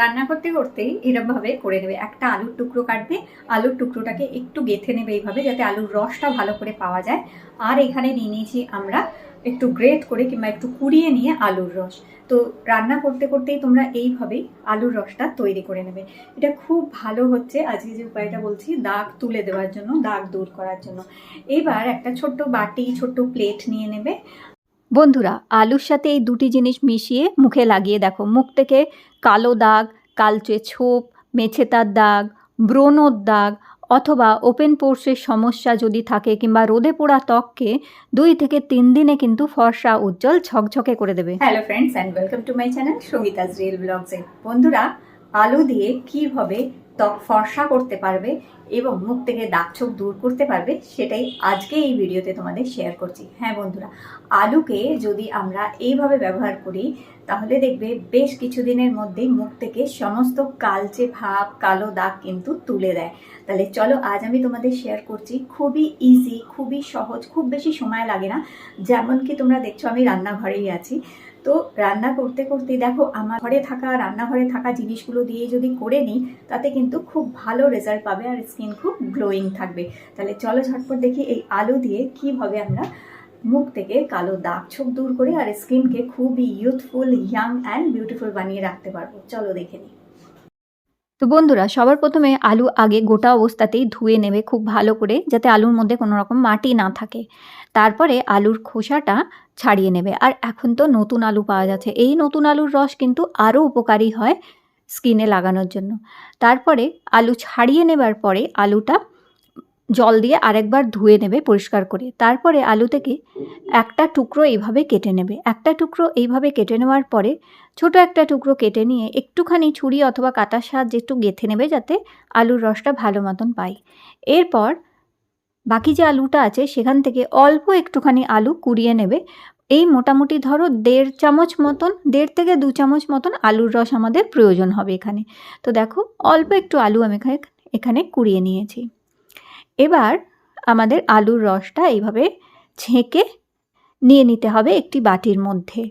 রান্না করতে করতেই এরমভাবে করে নেবে। একটা আলুর টুকরো কাটবে, আলুর টুকরোটাকে একটু গেথে নেবে এইভাবে যাতে আলুর রসটা ভালো করে পাওয়া যায়। আর এখানে নিয়ে নিয়েছি আমরা একটু গ্রেট করে কিংবা একটু কুড়িয়ে নিয়ে আলুর রস। তো রান্না করতে করতেই তোমরা এইভাবেই আলুর রসটা তৈরি করে নেবে। এটা খুব ভালো হচ্ছে আজকে যে উপায়টা বলছি, দাগ তুলে দেওয়ার জন্য, দাগ দূর করার জন্য। এবার একটা ছোট্ট বাটি, ছোট্ট প্লেট নিয়ে নেবে। বন্ধুরা, আলুর সাথে এই দুটি জিনিস মিশিয়ে মুখে লাগিয়ে দেখো। মুখ থেকে কালো দাগ, কালচে ছোপ, মেছেতার দাগ, ব্রণর দাগ অথবা ওপেন পোর্সের সমস্যা যদি থাকে কিংবা রোদে পোড়া ত্বককে দুই থেকে তিন দিনে কিন্তু ফর্সা উজ্জ্বল ঝকঝকে করে দেবে। Hello friends and welcome to my channel Sangeeta's real ব্লগসে বন্ধুরা, আলু দিয়ে কীভাবে ত্বক ফর্সা করতে পারবে এবং মুখ থেকে দাগ ছোপ দূর করতে পারবে, সেটাই আজকে এই ভিডিওতে তোমাদের শেয়ার করছি। হ্যাঁ বন্ধুরা, আলুকে যদি আমরা এইভাবে ব্যবহার করি, তাহলে দেখবে বেশ কিছুদিনের মধ্যেই মুখ থেকে সমস্ত কালচে ভাব, কালো দাগ কিন্তু তুলে দেয়। তাহলে চলো আজ আমি তোমাদের শেয়ার করছি খুবই ইজি খুবই সহজ, খুব বেশি সময় লাগে না। যেমন কি তোমরা দেখছ আমি রান্নাঘরেই আছি। তো রান্না করতে করতে দেখো আমার ঘরে থাকা, রান্নাঘরে থাকা জিনিসগুলো দিয়ে যদি করে নিই, তাতে কিন্তু খুব ভালো রেজাল্ট পাবে আর স্কিন খুব গ্লোয়িং থাকবে। তাহলে চলো ঝটপট দেখি এই আলু দিয়ে কীভাবে আমরা মুখ থেকে কালো দাগ ছোপ দূর করে আর স্কিনকে খুবই ইউথফুল ইয়াং অ্যান্ড বিউটিফুল বানিয়ে রাখতে পারব। চলো দেখে নিই। তো বন্ধুরা, সবার প্রথমে আলু আগে গোটা অবস্থাতেই ধুয়ে নেবে খুব ভালো করে, যাতে আলুর মধ্যে কোনো রকম মাটি না থাকে। তারপরে আলুর খোসাটা ছাড়িয়ে নেবে। আর এখন তো নতুন আলু পাওয়া যাচ্ছে। এই নতুন আলুর রস কিন্তু আরও উপকারী হয় স্কিনে লাগানোর জন্য। তারপরে আলু ছাড়িয়ে নেবার পরে আলুটা জল দিয়ে আরেকবার ধুয়ে নেবে পরিষ্কার করে। তারপরে আলু থেকে একটা টুকরো এইভাবে কেটে নেবে। একটা টুকরো এইভাবে কেটে নেওয়ার পরে ছোট একটা টুকরো কেটে নিয়ে একটুখানি ছুরি অথবা কাটার সাহায্যে একটু গেথে নেবে যাতে আলুর রসটা ভালো মতন পাই এরপর বাকি যে আলুটা আছে সেখান থেকে অল্প একটুখানি আলু কুড়িয়ে নেবে। এই মোটামুটি ধরো দেড় চামচ মতন, দেড় থেকে দু চামচ মতন আলুর রস আমাদের প্রয়োজন হবে এখানে। তো দেখো, অল্প একটু আলু আমি এখানে এখানে কুড়িয়ে নিয়েছি। এবার আমাদের আলুর রসটা এইভাবে ছেঁকে নিয়ে নিতে হবে একটি বাটির মধ্যে।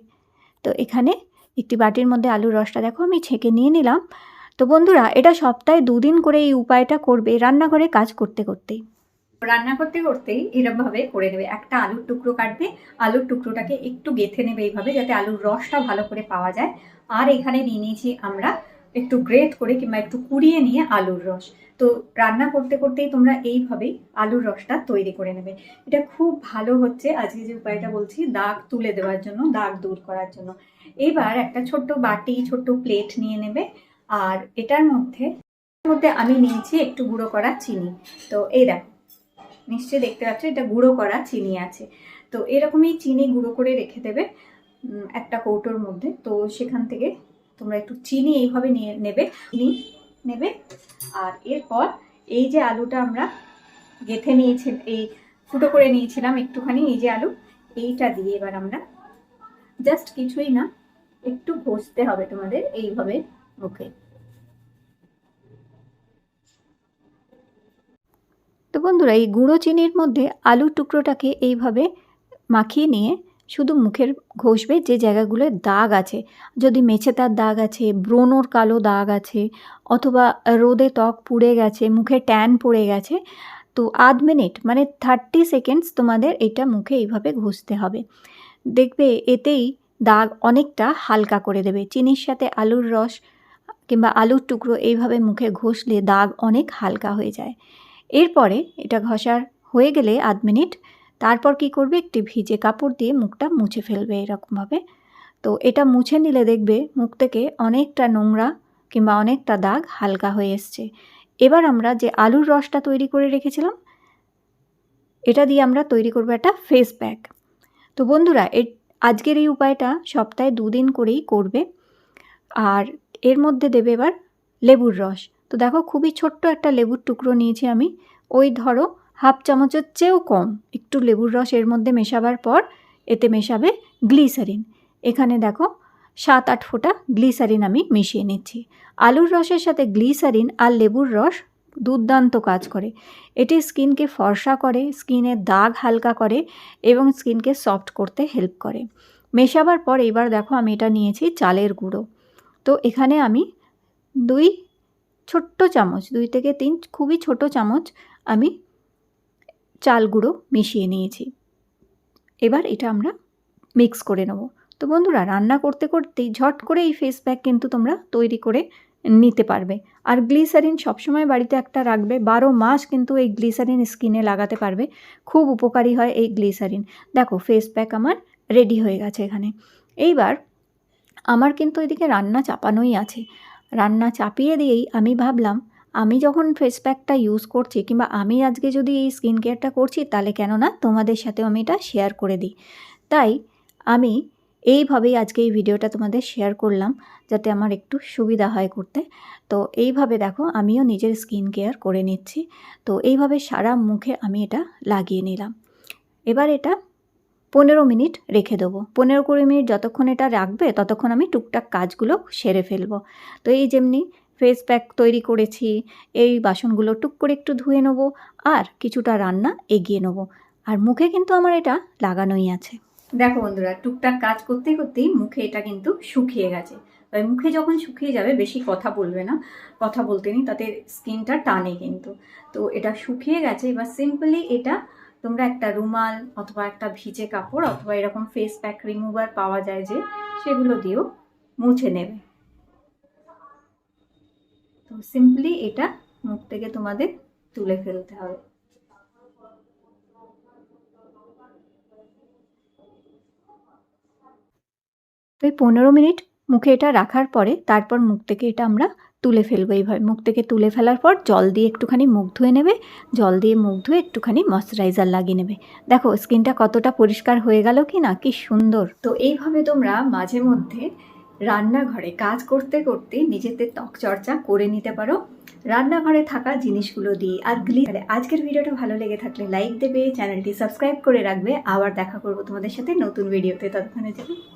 তো এখানে একটি বাটির মধ্যে আলুর রসটা দেখো আমি ছেঁকে নিয়ে নিলাম। তো বন্ধুরা, এটা সপ্তাহে দুদিন করে এই উপায়টা করবে রান্নাঘরে কাজ করতে করতেই। রান্না করতে করতেই এরমভাবে করে নেবে। একটা আলুর টুকরো কাটবে, আলুর টুকরোটাকে একটু গেথে নেবে এইভাবে যাতে আলুর রসটা ভালো করে পাওয়া যায়। আর এখানে নিয়ে নিয়েছি আমরা একটু গ্রেট করে কিংবা একটু কুড়িয়ে নিয়ে আলুর রস। তো রান্না করতে করতেই তোমরা এইভাবেই আলুর রসটা তৈরি করে নেবে। এটা খুব ভালো হচ্ছে আজকে যে উপায়টা বলছি, দাগ তুলে দেওয়ার জন্য, দাগ দূর করার জন্য। এবার একটা ছোট্ট বাটি, ছোট্ট প্লেট নিয়ে নেবে। আর এটার মধ্যে মধ্যে আমি নিয়েছি একটু গুঁড়ো করা চিনি। তো এই দেখো, নিশ্চয়ই দেখতে পাচ্ছ এটা গুঁড়ো করা চিনি আছে। তো এরকমই চিনি গুঁড়ো করে রেখে দেবে একটা কৌটোর মধ্যে। তো সেখান থেকে তোমরা একটু চিনি এইভাবে নিয়ে নেবে চিনি নেবে। আর এরপর এই যে আলুটা আমরা গেথে নিয়েছি, এই ফুটো করে নিয়েছিলাম একটুখানি, এই যে আলু, এইটা দিয়ে এবার আমরা জাস্ট কিছুই না, একটু ঘষতে হবে তোমাদের এইভাবে মুখে। তো বন্ধুরা, এই গুঁড়ো চিনির মধ্যে আলুর টুকরোটাকে এইভাবে মাখিয়ে নিয়ে শুধু মুখের ঘষবে যে জায়গাগুলোয় দাগ আছে। যদি মেছেতার দাগ আছে, ব্রণর কালো দাগ আছে, অথবা রোদে ত্বক পুড়ে গেছে, মুখে ট্যান পড়ে গেছে, তো আধ মিনিট মানে থার্টি সেকেন্ডস তোমাদের এটা মুখে এইভাবে ঘষতে হবে। দেখবে এতেই দাগ অনেকটা হালকা করে দেবে। চিনির সাথে আলুর রস কিংবা আলুর টুকরো এইভাবে মুখে ঘষলে দাগ অনেক হালকা হয়ে যায়। এরপরে এটা ঘষার হয়ে গেলে আধ মিনিট তারপর কি করবে? একটি ভিজে কাপড় দিয়ে মুখটা মুছে ফেলবে এরকমভাবে। তো এটা মুছে নিলে দেখবে মুখ থেকে অনেকটা নোংরা কিংবা অনেকটা দাগ হালকা হয়ে এসছে। এবার আমরা যে আলুর রসটা তৈরি করে রেখেছিলাম, এটা দিয়ে আমরা তৈরি করব একটা ফেস প্যাক তো বন্ধুরা, এর আজকের এই উপায়টা সপ্তাহে দুদিন করেই করবে। আর এর মধ্যে দেবে এবার লেবুর রস। তো দেখো, খুবই ছোট্ট একটা লেবুর টুকরো নিয়েছি আমি। ওই ধরো হাফ চামচের চেয়েও কম। একটু লেবুর রস এর মধ্যে মেশাবার পর এতে মেশাবে গ্লিসারিন। এখানে দেখো সাত আট ফোঁটা গ্লিসারিন আমি মিশিয়ে নিচ্ছি। আলুর রসের সাথে গ্লিসারিন আর লেবুর রস দুর্দান্ত কাজ করে। এটি স্কিনকে ফর্সা করে স্কিনের দাগ হালকা করে এবং স্কিনকে সফট করতে হেল্প করে। মেশাবার পর এবার দেখো আমি এটা নিয়েছি চালের গুঁড়ো। তো এখানে আমি দুই ছোট্ট চামচ, দুই থেকে তিন খুবই ছোট চামচ আমি চাল গুঁড়ো মিশিয়ে নিয়েছি। এবার এটা আমরা মিক্স করে নেব। তো বন্ধুরা, রান্না করতে করতেই ঝট করে এই ফেস প্যাক কিন্তু তোমরা তৈরি করে নিতে পারবে। আর গ্লিসারিন সবসময় বাড়িতে একটা রাখবে, বারো মাস কিন্তু এই গ্লিসারিন স্কিনে লাগাতে পারবে। খুব উপকারী হয় এই গ্লিসারিন দেখো ফেস প্যাক আমার রেডি হয়ে গেছে এখানে। এইবার আমার কিন্তু এদিকে রান্না চাপানোই আছে। রান্না চাপিয়ে দিয়েই আমি ভাবলাম আমি যখন ফেস প্যাকটা ইউজ করছি কিংবা আমি আজকে যদি এই স্কিন কেয়ারটা করছি, তাহলে কেন না তোমাদের সাথেও আমি এটা শেয়ার করে দিই। তাই আমি এইভাবেই আজকে এই ভিডিওটা তোমাদের শেয়ার করলাম, যাতে আমার একটু সুবিধা হয় করতে। তো এইভাবে দেখো, আমিও নিজের স্কিন কেয়ার করে নিচ্ছি। তো এইভাবে সারা মুখে আমি এটা লাগিয়ে নিলাম। এবার এটা পনেরো মিনিট রেখে দেবো। পনেরো কুড়ি মিনিট যতক্ষণ এটা রাখবে, ততক্ষণ আমি টুকটাক কাজগুলো সেরে ফেলব। তো এই যেমনি ফেস প্যাক তৈরি করেছি। এই বাসনগুলো টুক করে একটু ধুয়ে নেব আর কিছুটা রান্না এগিয়ে নেব। আর মুখে কিন্তু আমার এটা লাগানোই আছে। দেখো বন্ধুরা, টুকটাক কাজ করতে করতেই মুখে এটা কিন্তু শুকিয়ে গেছে। তাই মুখে যখন শুকিয়ে যাবে, বেশি কথা বলবে না। কথা বলতে নেই, তাতে স্কিনটা টানে কিন্তু। তো এটা শুকিয়ে গেছে, এবার সিম্পলি এটা তোমরা একটা রুমাল অথবা একটা ভিজে কাপড় অথবা এরকম ফেস প্যাক রিমুভার পাওয়া যায় যে, সেগুলো দিয়েও মুছে নেবে। সিম্পলি এটা মুখ থেকে তোমাদের তুলে ফেলতে হবে। তো এই পনেরো মিনিট মুখে এটা রাখার পরে তারপর মুখ থেকে এটা আমরা তুলে ফেলব এইভাবে। মুখ থেকে তুলে ফেলার পর জল দিয়ে একটুখানি মুখ ধুয়ে নেবে, জল দিয়ে মুখ ধুয়ে একটুখানি ময়শ্চারাইজার লাগিয়ে নেবে। দেখো স্কিনটা কতটা পরিষ্কার হয়ে গেল কি না কি সুন্দর। তো এইভাবে তোমরা মাঝে মধ্যে রান্নাঘরে কাজ করতে করতে নিজেদের ত্বক চর্চা করে নিতে পারো। রান্নাঘরে থাকা জিনিসগুলো দিয়ে আর গ্লি আজকের ভিডিওটা ভালো লেগে থাকলে লাইক দেবে চ্যানেলটি সাবস্ক্রাইব করে রাখবে। আবার দেখা করব তোমাদের সাথে নতুন ভিডিওতে ততক্ষণের জন্য।